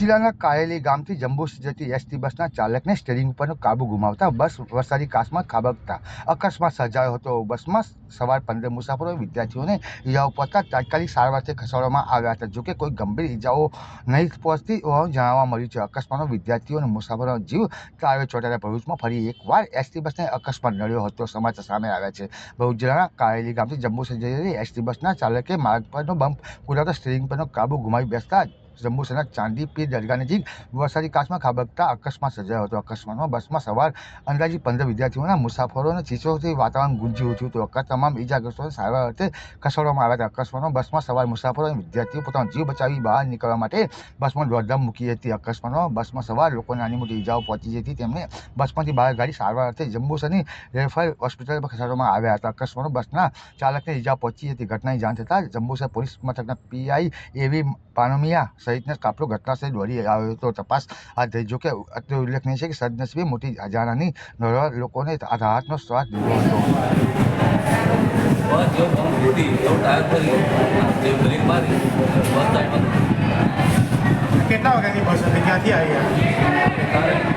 જિલ્લાના કારેલી ગામથી જંબુસ જતી એસટી બસના ચાલકને સ્ટેરિંગ પરનો કાબુ ગુમાવતા બસ વરસાદી કાસમાં ખાબકતા અકસ્માત સર્જાયો હતો. બસમાં સવાર પંદર મુસાફરો વિદ્યાર્થીઓને ઈજાઓ પહોંચતા તાત્કાલિક સારવારથી ખસેડવામાં આવ્યા હતા. જોકે કોઈ ગંભીર ઈજાઓ નહીં પહોંચતી હોવાનું જાણવા મળ્યું છે. અકસ્માતમાં વિદ્યાર્થીઓ અને મુસાફરોનો જીવ તાળવે ચોંટાડ્યા ભરૂચમાં ફરી એકવાર એસટી બસને અકસ્માત નડ્યો હતો. સમાચાર સામે આવ્યા છે. ભરૂચ જિલ્લાના કારેલી ગામથી જંબુ જઈ એસટી બસના ચાલકે માર્ગ પરનો બમ્પ કુદાવતા સ્ટેરિંગ પરનો કાબુ ગુમાવી બેસતા જંબુસરના ચાંદી પીર દરગાહ નજીક વરસાદી કાચમાં ખાબકતા, અકસ્માત સર્જાયો હતો. અકસ્માતમાં બસમાં સવાર અંદાજે પંદર વિદ્યાર્થીઓના મુસાફરોના ચીસોથી વાતાવરણ ગુંજી ઉઠ્યું હતું. અકસ્માત તમામ ઇજાગ્રસ્તોને સારવાર અર્થે ખસેડવામાં આવ્યા હતા. અકસ્માતમાં બસમાં સવાર મુસાફરો અને વિદ્યાર્થીઓ પોતાનો જીવ બચાવી બહાર નીકળવા માટે બસમાં દોડધામ મૂકી હતી. અકસ્માતમાં બસમાં સવાર લોકોને નાની મોટી ઇજાઓ પહોંચી હતી તેમને બસમાંથી બહાર ગાડી સારવાર અર્થે જંબુસરની રેફર હોસ્પિટલમાં ખસેડવામાં આવ્યા હતા. અકસ્માતમાં બસના ચાલકને ઇજા પહોંચી હતી. ઘટનાની જાણ થતાં જંબુસર પોલીસ મથકના પીઆઈ એવી પાનમિયા સહિતના કાફલો ઘટનાસ્થળે દોડી આવ્યો હતો. તપાસ હાથ ધરી. જોકે અત્રે ઉલ્લેખનીય છે કે સદનસીબે મોટી અજાણાની નોરવા લોકોને રાહતનો શ્વાસ લીધો હતો. કેટલા વાગ્યાની બસ હતી? ક્યાંથી આવી?